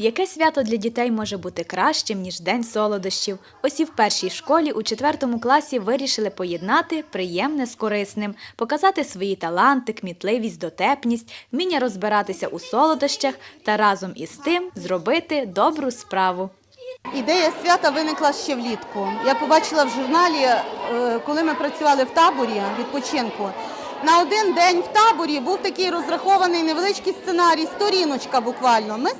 Яке свято для дітей може бути кращим, ніж День солодощів? Ось і в першій школі у четвертому класі вирішили поєднати приємне з корисним, показати свої таланти, кмітливість, дотепність, вміння розбиратися у солодощах та разом із тим зробити добру справу. Ідея свята виникла ще влітку. Я побачила в журналі, е, коли ми працювали в таборі відпочинку. На один день в таборі був такий розрахований невеличкий сценарій, сторіночка буквально. Ми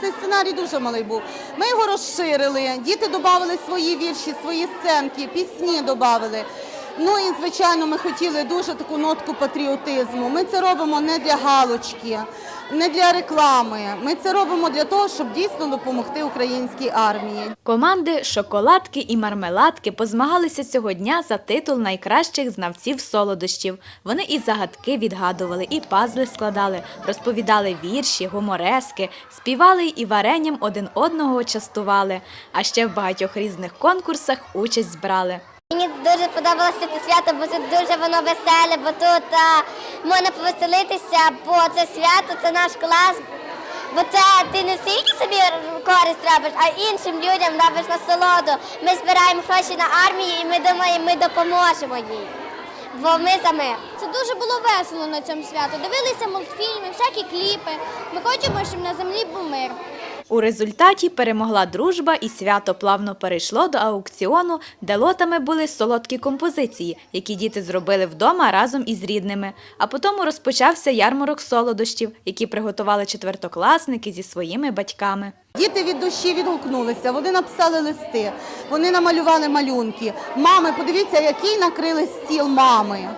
цей сценарій дуже малий був. Ми його розширили. Діти додали свої вірші, свої сценки, пісні додали. Ну і звичайно, ми хотіли дуже таку нотку патріотизму. Ми це робимо не для галочки, не для реклами. Ми це робимо для того, щоб дійсно допомогти українській армії. Команди шоколадки і мармеладки позмагалися цього дня за титул найкращих знавців солодощів. Вони і загадки відгадували, і пазли складали, розповідали вірші, гуморески, співали і варенням один одного частували, а ще в багатьох різних конкурсах участь брали. Мені дуже подобалося це свято, бо тут дуже воно веселе, бо тут а, можна повеселитися, бо це свято, це наш клас. Бо це ти не стільки собі користь робиш, а іншим людям робиш насолоду. Ми збираємо гроші на армію і ми думаємо, ми допоможемо їй. Бо ми за мир. Це дуже було весело на цьому свято. Дивилися мультфільми, всякі кліпи. Ми хочемо, щоб на землі був мир. У результаті перемогла дружба і свято плавно перейшло до аукціону, де лотами були солодкі композиції, які діти зробили вдома разом із рідними. А потім розпочався ярмарок солодощів, які приготували четвертокласники зі своїми батьками. Діти від душі відгукнулися, вони написали листи, вони намалювали малюнки. Мами, подивіться, який накрили стіл мами.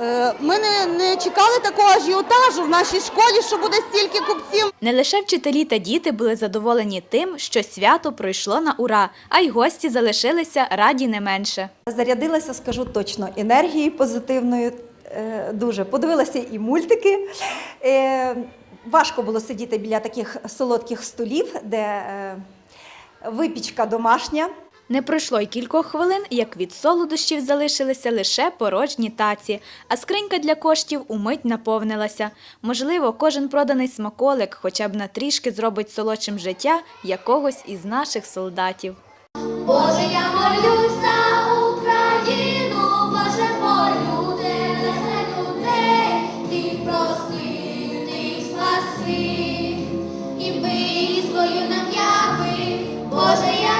Е, Ми не, не чекали такого ажіотажу в нашій школі, що буде стільки купців. Не лише вчителі та діти були задоволені тим, що свято пройшло на ура, а й гості залишилися раді не менше. Зарядилася, скажу точно, енергією позитивною. е, Дуже подивилася і мультики. Е, Важко було сидіти біля таких солодких столів, де випічка домашня. Не пройшло й кількох хвилин, як від солодощів залишилися лише порожні таці, а скринька для коштів умить наповнилася. Можливо, кожен проданий смаколик хоча б на трішки зробить солодшим життя якогось із наших солдатів. Боже, я молюсь за Україну, Боже, тебе за людей, ти прости, ти спаси, і визволю нам яви. Боже, я